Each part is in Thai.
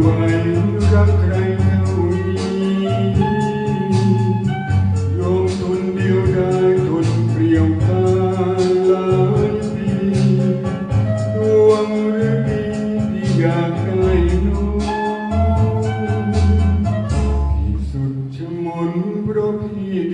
หวันรักใครเท่านี้ยอมทนเดียวดายทนเปลี่ยวกายหลายปีดวงหรือปีที่อยากได้น้องที่สุดชะมนเพราะพี่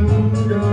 ดวงอาทิตย์นิยมสิ้นแสงฉันใด